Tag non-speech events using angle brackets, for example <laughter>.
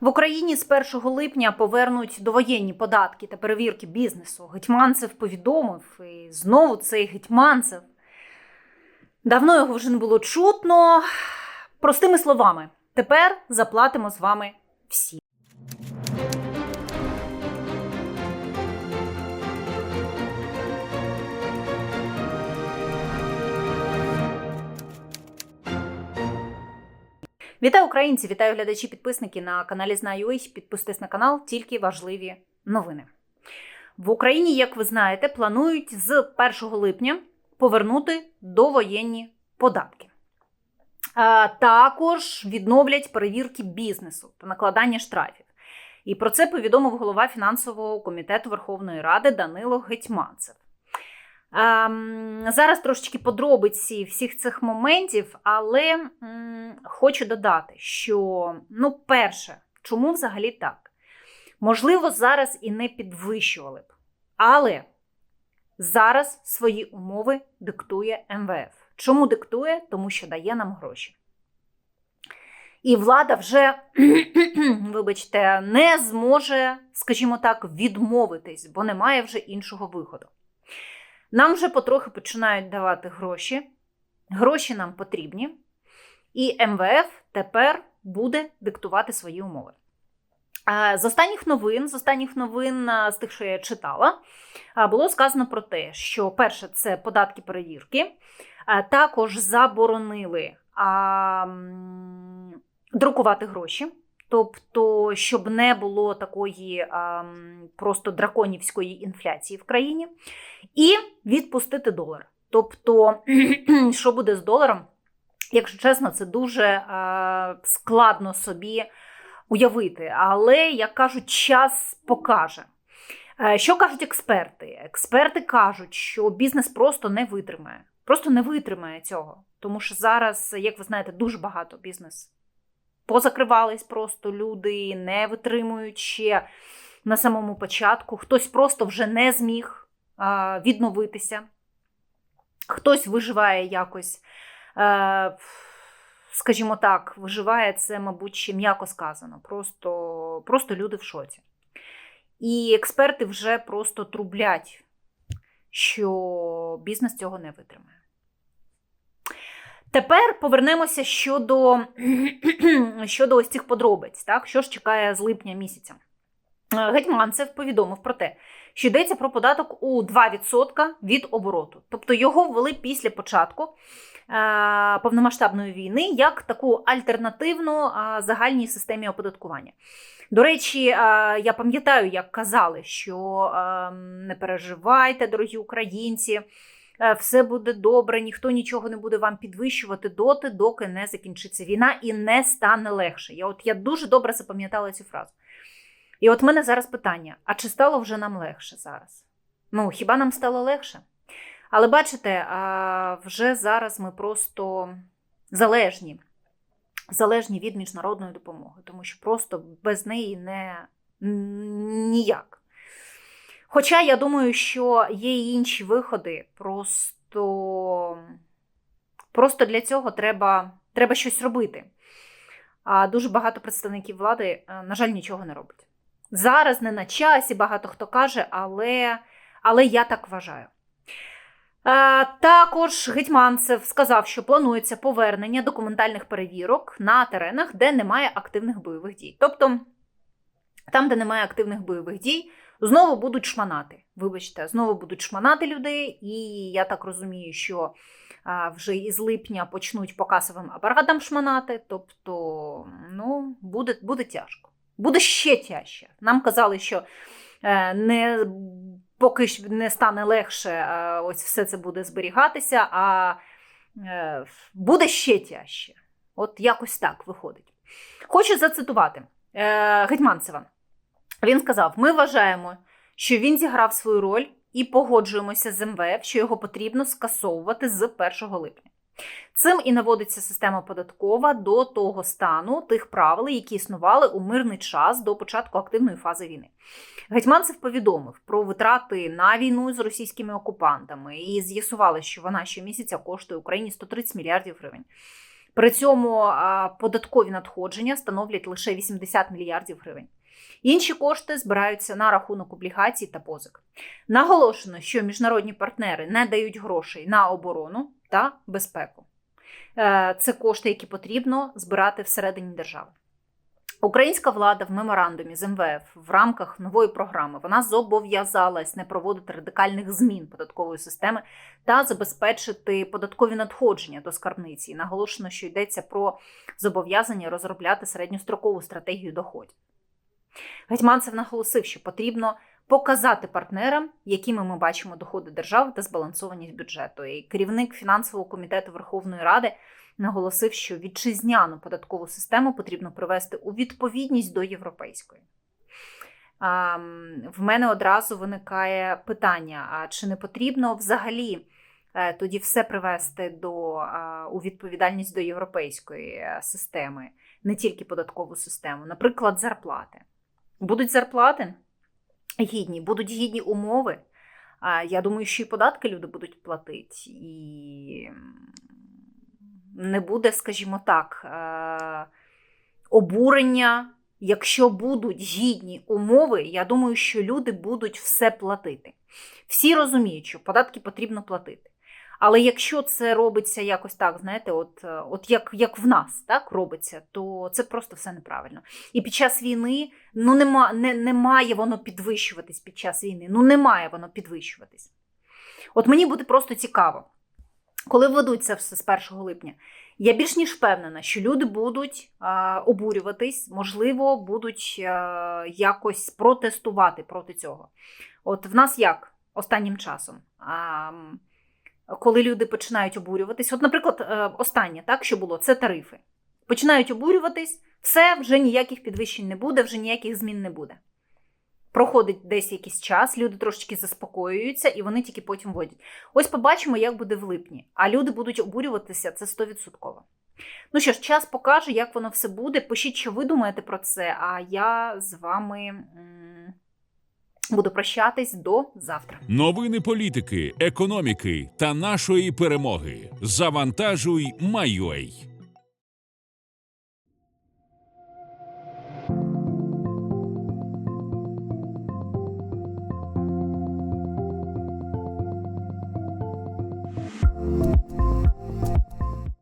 В Україні з 1 липня повернуть довоєнні податки та перевірки бізнесу. Гетьманцев повідомив, і знову цей Гетьманцев. Давно його вже не було чутно. Простими словами, тепер заплатимо з вами всі. Вітаю українці! Вітаю глядачі, підписники на каналі Знаю.ua. Підписуйтесь на канал, тільки важливі новини. В Україні, як ви знаєте, планують з 1 липня повернути довоєнні податки. А також відновлять перевірки бізнесу та накладання штрафів. І про це повідомив голова фінансового комітету Верховної Ради Данило Гетьманцев. Ем, Зараз трошечки подробиці всіх цих моментів, але хочу додати, що, ну, перше, чому взагалі так? Можливо, зараз і не підвищували б, але зараз свої умови диктує МВФ. Чому диктує? Тому що дає нам гроші. І влада вже, <clears throat> вибачте, не зможе, скажімо так, відмовитись, бо немає вже іншого виходу. Нам вже потрохи починають давати гроші. Гроші нам потрібні. І МВФ тепер буде диктувати свої умови. З останніх новин, з останніх новин, з тих, що я читала, було сказано про те, що перше, це податки перевірки, також заборонили друкувати гроші. Тобто, щоб не було такої а, просто драконівської інфляції в країні, і відпустити долар. Тобто, <clears throat> що буде з доларом, якщо чесно, це дуже а, складно собі уявити. Але, як кажуть, час покаже. Що кажуть експерти? Експерти кажуть, що бізнес просто не витримає. Просто не витримає цього. Тому що зараз, як ви знаєте, дуже багато бізнес позакривались просто люди, не витримують ще на самому початку. Хтось просто вже не зміг відновитися, хтось виживає якось, а, скажімо так, виживає це, мабуть, ще м'яко сказано. Просто, Просто люди в шоці. І експерти вже просто трублять, що бізнес цього не витримає. Тепер повернемося щодо <clears throat> щодо ось цих подробиць, так? що ж чекає з липня місяця. Гетьманцев повідомив про те, що йдеться про податок у 2% від обороту. Тобто його ввели після початку е, повномасштабної війни як таку альтернативну е, загальній системі оподаткування. До речі, е, я пам'ятаю, як казали, що е, не переживайте, дорогі українці. Е, все буде добре, ніхто нічого не буде вам підвищувати доти, доки не закінчиться війна і не стане легше. Я от я дуже добре запам'ятала цю фразу. І от мене зараз питання: а чи стало вже нам легше зараз? Ну, хіба нам стало легше? Але бачите, вже зараз ми просто залежні, залежні від міжнародної допомоги, тому що просто без неї не ніяк. Хоча я думаю, що є й інші виходи, просто просто для цього треба треба щось робити. А дуже багато представників влади, е, на жаль, нічого не роблять. Зараз не на часі, багато хто каже, але, але я так вважаю. Е, також Гетьманцев сказав, що планується повернення документальних перевірок на теренах, де немає активних бойових дій. Тобто, там, де немає активних бойових дій, Знову будуть шманати. Вибачте, знову будуть шманати людей, і я так розумію, що вже із липня почнуть по касовим апаратам шманати. Тобто, ну, буде, буде тяжко. Буде ще тяжче. Нам казали, що е, не поки не стане легше, ось все це буде зберігатися, а е, буде ще тяжче. От якось так виходить. Хочу зацитувати е, Гетьманцева. Він сказав: ми вважаємо, що він зіграв свою роль і погоджуємося з МВФ, що його потрібно скасовувати з 1 липня. Цим і наводиться система податкова до того стану тих правил, які існували у мирний час до початку активної фази війни. Гетьманцев повідомив про витрати на війну з російськими окупантами і з'ясували, що вона щомісяця коштує Україні 130 мільярдів гривень. При цьому податкові надходження становлять лише 80 мільярдів гривень. Інші кошти збираються на рахунок облігацій та позик. Наголошено, що міжнародні партнери не дають грошей на оборону та безпеку. Е, Це кошти, які потрібно збирати всередині держави. Українська влада в меморандумі з МВФ в рамках нової програми вона зобов'язалась не проводити радикальних змін податкової системи та забезпечити податкові надходження до скарбниці. Наголошено, що йдеться про зобов'язання розробляти середньострокову стратегію доходів. Гетьманцев наголосив, що потрібно показати партнерам, якими ми бачимо доходи держави та збалансованість бюджету. І керівник фінансового комітету Верховної Ради наголосив, що вітчизняну податкову систему потрібно привести у відповідність до європейської. В мене одразу виникає питання: а чи не потрібно взагалі е, тоді все привести до, у відповідальність до європейської е, системи, не тільки податкову систему, наприклад, зарплати? Будуть зарплати гідні, будуть гідні умови. Я думаю, що і податки люди будуть платити, і не буде, скажімо так, е, обурення. Якщо будуть гідні умови, я думаю, що люди будуть все платити. Всі розуміють, що податки потрібно платити. Але якщо це робиться якось так, знаєте, от, е, от як, як в нас так робиться, то це просто все неправильно. І під час війни ну нема, не, не має воно підвищуватись під час війни. Ну не має воно підвищуватись. От мені буде просто цікаво, коли введуть все з 1 липня. Я більш ніж впевнена, що люди будуть а, обурюватись, можливо, будуть а, якось протестувати проти цього. От в нас як останнім часом? А, коли люди починають обурюватись, от, наприклад, е, останнє, так, що було, це тарифи. Починають обурюватись, все, вже ніяких підвищень не буде, вже ніяких змін не буде. Проходить десь якийсь час, люди трошечки заспокоюються, і вони тільки потім вводять. Ось побачимо, як буде в липні. А люди будуть обурюватися, це 100%. Ну що ж, час покаже, як воно все буде. Пишіть, що ви думаєте про це, а я з вами буду прощатись до завтра. Новини політики, економіки та нашої перемоги. Завантажуй, Майой.